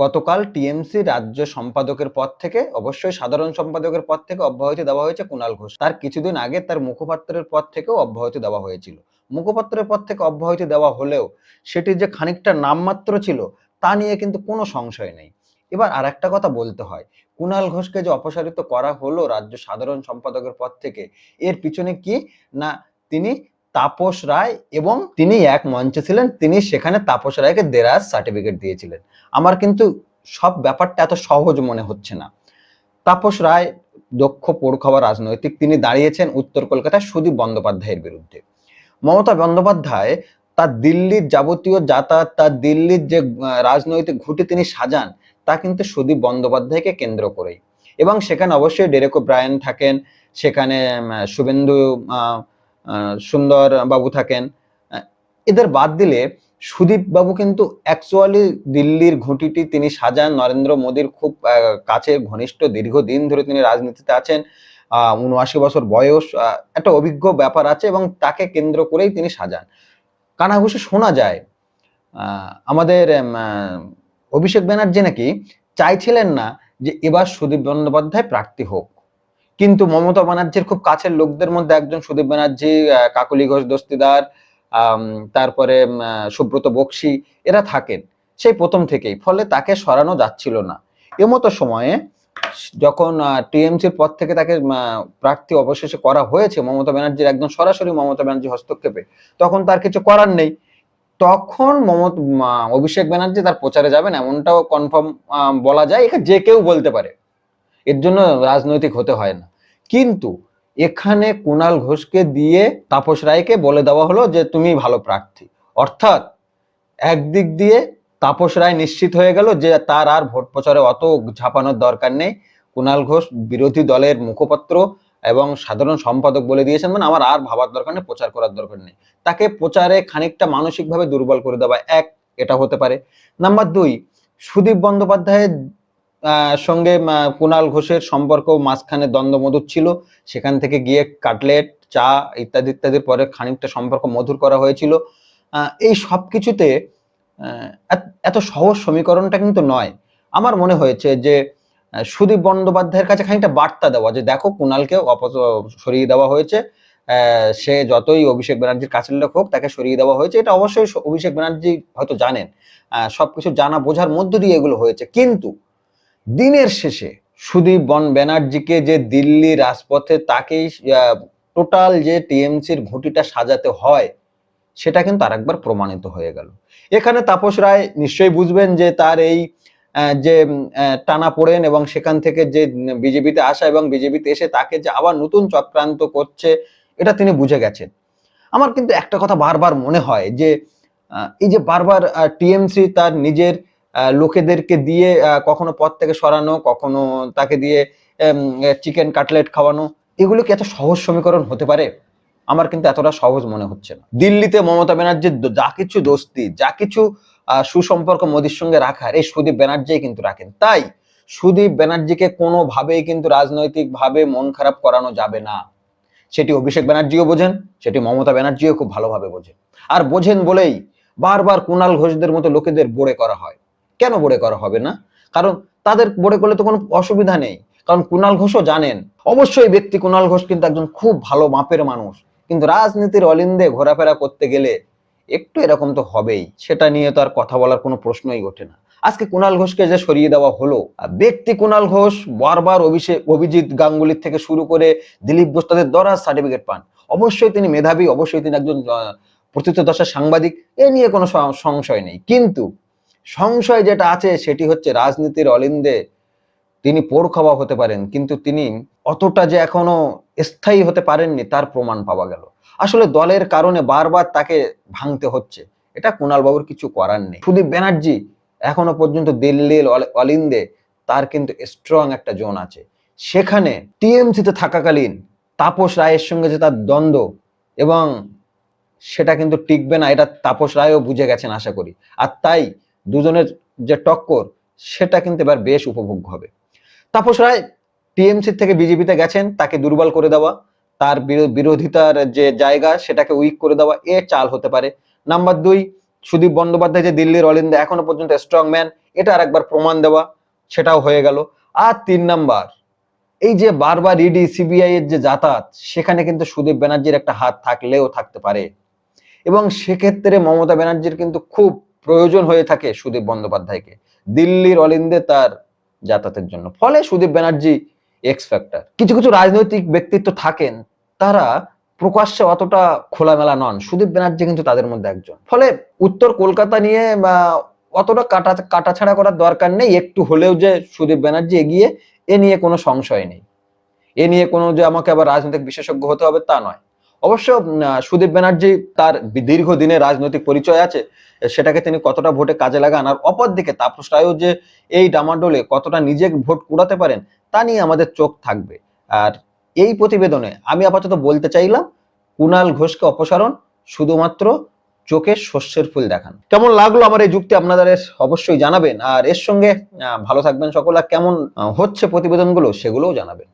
গতকাল টিএমসি রাজ্য সম্পাদকের পদ থেকে, অবশ্যই সাধারণ সম্পাদকের পদ থেকে অব্যাহতি দেওয়া হয়েছে কুণাল ঘোষ। তার কিছুদিন আগে তার মুখপাত্রের পদ থেকেও অব্যাহতি দেওয়া হয়েছিল। মুখপাত্রের পদ থেকে অব্যাহতি দেওয়া হলেও সেটি যে খানিকটা নামমাত্র ছিল, তা নিয়ে কিন্তু কোনো সংশয় নেই। এবার আর একটা কথা বলতে হয়। কুণাল ঘোষকে যে অপসারিত করা হলো রাজ্য সাধারণ সম্পাদকের পদ থেকে, এর পিছনে কি না তিনি তাপস রায় এবং তিনি এক মঞ্চে ছিলেন। তিনি সেখানে তাপস রায়কে দেরাজ সার্টিফিকেট দিয়েছিলেন। আমার কিন্তু সব ব্যাপারটা এত সহজ মনে হচ্ছে না। তাপস রায় দক্ষ পড়খাওয়া রাজনৈতিক তিনি দাঁড়িয়েছেন উত্তর কলকাতায় সুদীপ বন্দ্যোপাধ্যায়ের বিরুদ্ধে। মমতা বন্দ্যোপাধ্যায় তার দিল্লির যাবতীয় যাতায়াত, তার দিল্লির যে রাজনৈতিক ঘুঁটি তিনি সাজান, তা কিন্তু সুদীপ বন্দ্যোপাধ্যায়কে কেন্দ্র করেই। এবং সেখানে অবশ্যই ডেরেকো ব্রায়ান থাকেন, সেখানে শুভেন্দু সুন্দর বাবু থাকেন। এদের বাদ দিলে সুদীপ বাবু কিন্তু অ্যাকচুয়ালি দিল্লির ঘুঁটিটি তিনি সাজান। নরেন্দ্র মোদীর খুব কাছের ঘনিষ্ঠ দীর্ঘদিন ধরে তিনি রাজনীতিতে আছেন। উনআশি বছর বয়স একটা অভিজ্ঞ ব্যাপার আছে এবং তাকে কেন্দ্র করেই তিনি সাজান। কানাঘুষে শোনা যায় আমাদের অভিষেক ব্যানার্জি নাকি চাইছিলেন না যে এবার সুদীপ বন্দ্যোপাধ্যায় প্রার্থী হোক। কিন্তু মমতা ব্যানার্জির খুব কাছের লোকদের মধ্যে একজন সুদীপ ব্যানার্জি কাকলি ঘোষ দস্তিদার তারপরে সুব্রত বক্সি, এরা থাকেন। সেই প্রথম থেকেই, ফলে তাকে সরানো যাচ্ছিল না। এমতো সময়ে যখন টিএমসির পদ থেকে তাকে প্রার্থী অবশেষে করা হয়েছে, মমতা ব্যানার্জির একদম সরাসরি মমতা ব্যানার্জি হস্তক্ষেপে, তখন তার কিছু করার নেই। তখন মমত অভিষেক ব্যানার্জি তার প্রচারে যাবেন, এমনটাও কনফার্ম বলা যায় যে কেউ বলতে পারে। এর জন্য রাজনৈতিক হতে হয় না। কিন্তু এখানে কুণাল ঘোষকে দিয়ে তাপস রায়কে বলে দেওয়া হলো যে, তুমি ভালো প্রার্থী। অর্থাৎ একদিক দিয়ে তাপস রায় নিশ্চিত হয়ে গেল যে, তার আর ভোট প্রচারে অত ঝাঁপানোর দরকার নেই। কুণাল ঘোষ বিরোধী দলের মুখপাত্র এবং সাধারণ সম্পাদক বলে দিয়েছেন মানে আমার আর ভাবার দরকার নেই, প্রচার করার দরকার নেই। তাকে প্রচারে খানিকটা মানসিকভাবে দুর্বল করে দেওয়া এক, এটা হতে পারে। নাম্বার দুই, সুদীপ বন্দ্যোপাধ্যায়ের সঙ্গে কুণাল ঘোষের সম্পর্ক মাঝখানে দ্বন্দ্বমধুর ছিল। সেখান থেকে গিয়ে কাটলেট, চা ইত্যাদি ইত্যাদির পরে খানিকটা সম্পর্ক মধুর করা হয়েছিল। এই সব কিছুতে এত- সহজ সমীকরণটা কিন্তু নয়। আমার মনে হয়েছে যে সুদীপ বন্দ্যোপাধ্যায়ের কাছে খানিকটা বার্তা দেওয়া যে, দেখো কুণালকে অপচ সরিয়ে দেওয়া হয়েছে। সে যতই অভিষেক ব্যানার্জির কাছের লোক হোক, তাকে সরিয়ে দেওয়া হয়েছে। এটা অবশ্যই অভিষেক ব্যানার্জি হয়তো জানেন। সবকিছু জানা বোঝার মধ্য দিয়ে এগুলো হয়েছে। কিন্তু দিনের শেষে সুদীপ বন ব্যানার্জিকে যে দিল্লি রাজপথে তাকেই টোটাল যে টিএমসির ঘুঁটিটা সাজাতে হয়, সেটা কিন্তু আরেকবার প্রমাণিত হয়ে গেল। এখানে তাপস রায় নিশ্চয়ই বুঝবেন যে তার এই যে টানা পড়েন এবং সেখান থেকে যে বিজেপিতে আসা এবং বিজেপিতে এসে তাকে যে আবার নতুন চক্রান্ত করছে, এটা তিনি বুঝে গেছেন। আমার কিন্তু একটা কথা বারবার মনে হয় যে এই যে বারবার টিএমসি তার নিজের লোকেদেরকে দিয়ে কখনো পদ থেকে সরানো, কখনো তাকে দিয়ে চিকেন কাটলেট খাওয়ানো, এগুলো কি এত সহজ সমীকরণ হতে পারে? আমার কিন্তু এতটা সহজ মনে হচ্ছে না। দিল্লিতে মমতা ব্যানার্জির যা কিছু দোস্তি, যা কিছু সুসম্পর্ক মোদির সঙ্গে রাখার, এই সুদীপ ব্যানার্জি কিন্তু রাখেন। তাই সুদীপ ব্যানার্জিকে কোনোভাবেই কিন্তু রাজনৈতিক ভাবে মন খারাপ করানো যাবে না। সেটি অভিষেক ব্যানার্জিও বোঝেন, সেটি মমতা ব্যানার্জিও খুব ভালোভাবে বোঝেন। আর বোঝেন বলেই বারবার কুণাল ঘোষদের মতো লোকেদের বড়ে করা হয়। কেন বড়ে করা হবে না? কারণ তাদের বড়ে করলে তো কোনো অসুবিধা নেই। কারণ কুণাল ঘোষও জানেন অবশ্যই ব্যক্তি কুণাল ঘোষ কিন্তু একজন খুব ভালো মাপের মানুষ। কিন্তু রাজনীতির অলিন্দে ঘোরাফেরা করতে গেলে একটু এরকম তো হবেই। সেটা নিয়ে তো আর কথা বলার কোনো প্রশ্নই ওঠে না। আজকে কুণাল ঘোষকে যে সরিয়ে দেওয়া হলো ব্যক্তি কুণাল ঘোষ বারবার অভিষেক অভিজিৎ গাঙ্গুলির থেকে শুরু করে দিলীপ ঘোষ তাদের দরাজ সার্টিফিকেট পান। অবশ্যই তিনি মেধাবী অবশ্যই তিনি একজন আহ, প্রথিতদশার সাংবাদিক এ নিয়ে কোনো সংশয় নেই। কিন্তু সংশয় যেটা আছে সেটি হচ্ছে রাজনীতির অলিন্দে তিনি পোড় খাওয়া হতে পারেন, কিন্তু তিনি অতটা যে এখনও স্থায়ী হতে পারেননি তার প্রমাণ পাওয়া গেল। আসলে দলের কারণে বারবার তাকে ভাঙতে হচ্ছে। এটা কুণাল বাবুর কিছু করার নেই। সুদীপ ব্যানার্জি এখনও পর্যন্ত দিল্লির অল- অলিন্দে তার কিন্তু স্ট্রং একটা জোন আছে। সেখানে টিএমসিতে থাকাকালীন তাপস রায়ের সঙ্গে যে তার দ্বন্দ্ব এবং সেটা কিন্তু টিকবে না, এটা তাপস রায়ও বুঝে গেছেন আশা করি। আর তাই দুজনের যে টক্কর, সেটা কিন্তু এবার বেশ উপভোগ্য হবে। তাপস রায় টিএমসি থেকে বিজেপিতে গেছেন, তাকে দুর্বল করে দেওয়া, তার বিরো- বিরোধিতার যে জায়গা, সেটাকে উইক করে দেওয়া, এ চাল হতে পারে। নাম্বার দুই, সুদীপ বন্দ্যোপাধ্যায় যে দিল্লির অলিন্দে এখনও পর্যন্ত স্ট্রং ম্যান এটা আর একবার প্রমাণ দেওয়া, সেটাও হয়ে গেল। আর তিন নাম্বার, এই যে বারবার ইডি সিবিআই এর যে যাতায়াত, সেখানে কিন্তু সুদীপ ব্যানার্জির একটা হাত থাকলেও থাকতে পারে। এবং সেক্ষেত্রে মমতা ব্যানার্জির কিন্তু খুব প্রয়োজন হয়ে থাকে সুদীপ বন্দ্যোপাধ্যায়কে। দিল্লির অলিন্দে তার যাতায়াতের জন্য। ফলে সুদীপ ব্যানার্জি এক্স ফ্যাক্টর কিছু কিছু রাজনৈতিক ব্যক্তিত্ব থাকেন, তারা প্রকাশ্যে অতটা খোলামেলা নন। সুদীপ ব্যানার্জি কিন্তু তাদের মধ্যে একজন। ফলে উত্তর কলকাতা নিয়ে অতটা কাটা, কাটাছাড়া করার দরকার নেই। একটু হলেও যে সুদীপ ব্যানার্জি এগিয়ে, এ নিয়ে কোনো সংশয় নেই। এ নিয়ে কোনো যে আমাকে আবার রাজনৈতিক বিশেষজ্ঞ হতে হবে তা নয়। অবশ্য সুদীপ ব্যানার্জি তার দীর্ঘদিনের রাজনৈতিক পরিচয় আছে, সেটাকে তিনি কতটা ভোটে কাজে লাগান, আর অপরদিকে তাপস রায়ও যে এই ডামাডোলে কতটা নিজে ভোট কুড়াতে পারেন, তা নিয়ে আমাদের চোখ থাকবে। আর এই প্রতিবেদনে আমি আপাতত বলতে চাইলাম কুণাল ঘোষকে অপসারণ, শুধুমাত্র চোখে শস্যের ফুল দেখান। কেমন লাগল আমার এই যুক্তি আপনাদের অবশ্যই জানাবেন, আর এর সঙ্গে ভালো থাকবেন সকল, আর কেমন হচ্ছে প্রতিবেদনগুলো সেগুলোও জানাবেন।